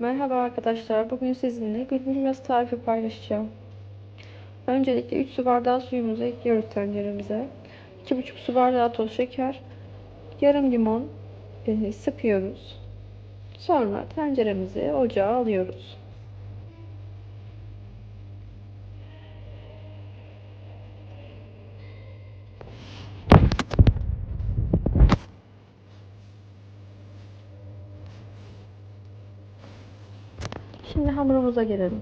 Merhaba arkadaşlar. Bugün sizinle gülbilmez tarifi paylaşacağım. Öncelikle 3 su bardağı suyumuzu ekliyoruz tenceremize. 2,5 su bardağı toz şeker, yarım limon e, sıkıyoruz. Sonra tenceremizi ocağa alıyoruz. Şimdi hamurumuza gelelim.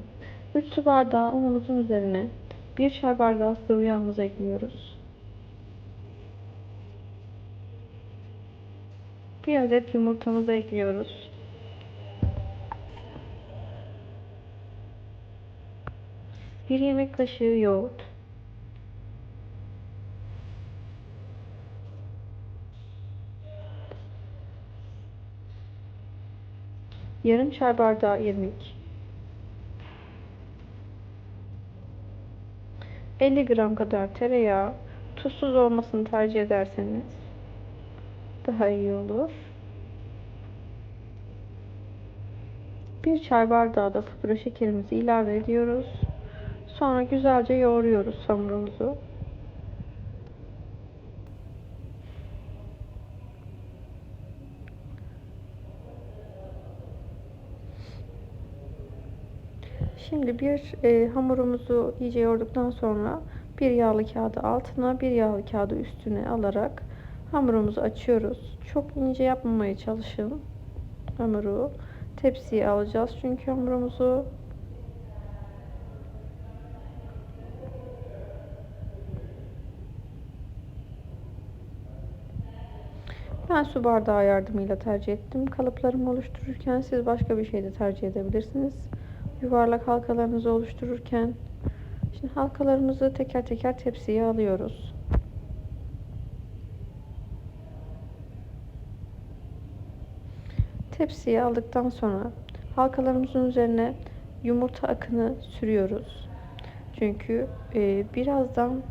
3 su bardağı unumuzun üzerine 1 çay bardağı sıvı yağımızı ekliyoruz. 1 adet yumurtamızı ekliyoruz. Bir yemek kaşığı yoğurt. Yarım çay bardağı irmik. 50 gram kadar tereyağı. Tuzsuz olmasını tercih ederseniz daha iyi olur. Bir çay bardağı da pudra şekerimizi ilave ediyoruz. Sonra güzelce yoğuruyoruz hamurumuzu. Şimdi bir e, hamurumuzu iyice yoğurduktan sonra bir yağlı kağıdı altına bir yağlı kağıdı üstüne alarak hamurumuzu açıyoruz. Çok ince yapmamaya çalışın hamuru. Tepsiye alacağız çünkü hamurumuzu Ben su bardağı yardımıyla tercih ettim. Kalıplarımı oluştururken siz başka bir şey de tercih edebilirsiniz. Yuvarlak halkalarınızı oluştururken şimdi halkalarımızı teker teker tepsiye alıyoruz. Tepsiye aldıktan sonra halkalarımızın üzerine yumurta akını sürüyoruz. Çünkü e, birazdan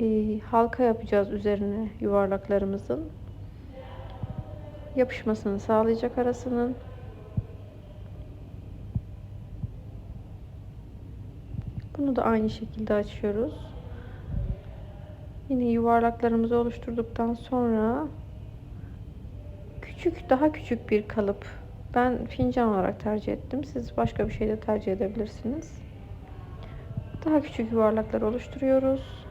e, halka yapacağız üzerine yuvarlaklarımızın yapışmasını sağlayacak arasının. Bunu da aynı şekilde açıyoruz. Yine yuvarlaklarımızı oluşturduktan sonra küçük daha küçük bir kalıp ben fincan olarak tercih ettim. Siz başka bir şey de tercih edebilirsiniz. Daha küçük yuvarlaklar oluşturuyoruz.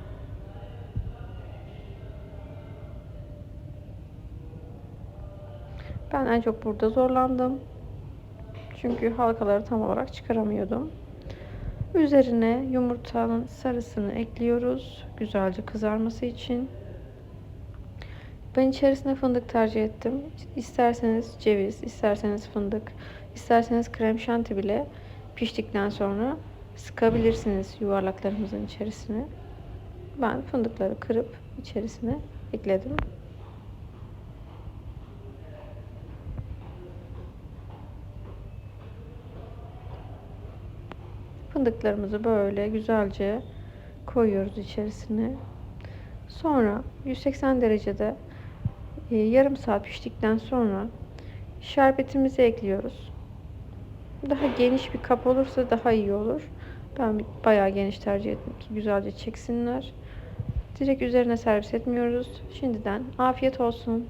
Ben en çok burada zorlandım. Çünkü halkaları tam olarak çıkaramıyordum. Üzerine yumurtanın sarısını ekliyoruz. Güzelce kızarması için. Ben içerisine fındık tercih ettim. İsterseniz ceviz, isterseniz fındık, isterseniz krem şanti bile piştikten sonra sıkabilirsiniz yuvarlaklarımızın içerisine. Ben fındıkları kırıp içerisine ekledim. Fındıklarımızı böyle güzelce koyuyoruz içerisine. Sonra 180 derecede e, yarım saat piştikten sonra şerbetimizi ekliyoruz. Daha geniş bir kap olursa daha iyi olur. Ben bayağı geniş tercih ettim ki güzelce çeksinler. Direkt üzerine servis etmiyoruz. Şimdiden afiyet olsun.